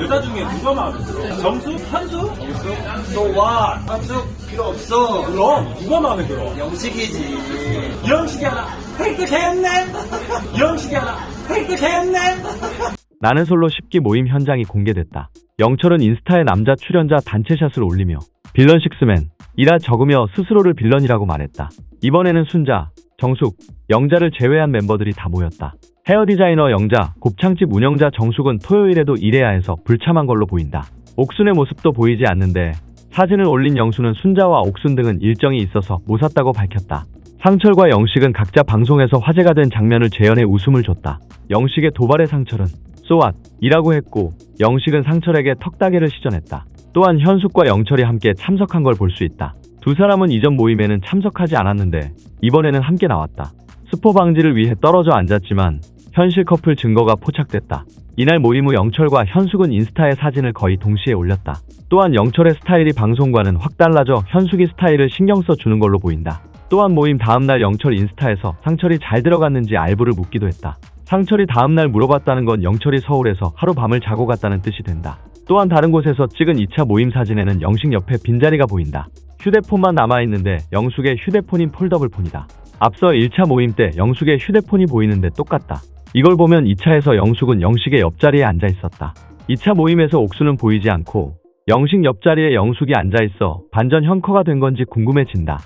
여자 중에 누가 마음에 들어? 정수? 한수? So what? 한수 필요 없어. 그럼 누가 마음에 들어? 영식이지. 영식이 하나 획득했네 영식이 하나 획득했네 나는 솔로 10기 모임 현장이 공개됐다. 영철은 인스타에 남자 출연자 단체샷을 올리며 빌런 식스맨, 이라 적으며 스스로를 빌런이라고 말했다. 이번에는 순자, 정숙, 영자를 제외한 멤버들이 다 모였다. 헤어 디자이너 영자, 곱창집 운영자 정숙은 토요일에도 일해야 해서 불참한 걸로 보인다. 옥순의 모습도 보이지 않는데 사진을 올린 영수는 순자와 옥순 등은 일정이 있어서 못 샀다고 밝혔다. 상철과 영식은 각자 방송에서 화제가 된 장면을 재현해 웃음을 줬다. 영식의 도발의 상철은 쏘앗 이라고 했고 영식은 상철에게 턱다개를 시전했다. 또한 현숙과 영철이 함께 참석한 걸 볼 수 있다. 두 사람은 이전 모임에는 참석하지 않았는데 이번에는 함께 나왔다. 스포 방지를 위해 떨어져 앉았지만 현실 커플 증거가 포착됐다. 이날 모임 후 영철과 현숙은 인스타에 사진을 거의 동시에 올렸다. 또한 영철의 스타일이 방송과는 확 달라져 현숙이 스타일을 신경 써 주는 걸로 보인다. 또한 모임 다음날 영철 인스타에서 상철이 잘 들어갔는지 알부를 묻기도 했다. 상철이 다음날 물어봤다는 건 영철이 서울에서 하룻밤을 자고 갔다는 뜻이 된다. 또한 다른 곳에서 찍은 2차 모임 사진에는 영식 옆에 빈자리가 보인다. 휴대폰만 남아있는데 영숙의 휴대폰인 폴더블 폰이다. 앞서 1차 모임 때 영숙의 휴대폰이 보이는데 똑같다. 이걸 보면 2차에서 영숙은 영식의 옆자리에 앉아 있었다. 2차 모임에서 옥수는 보이지 않고 영식 옆자리에 영숙이 앉아 있어 반전 형커가 된 건지 궁금해진다.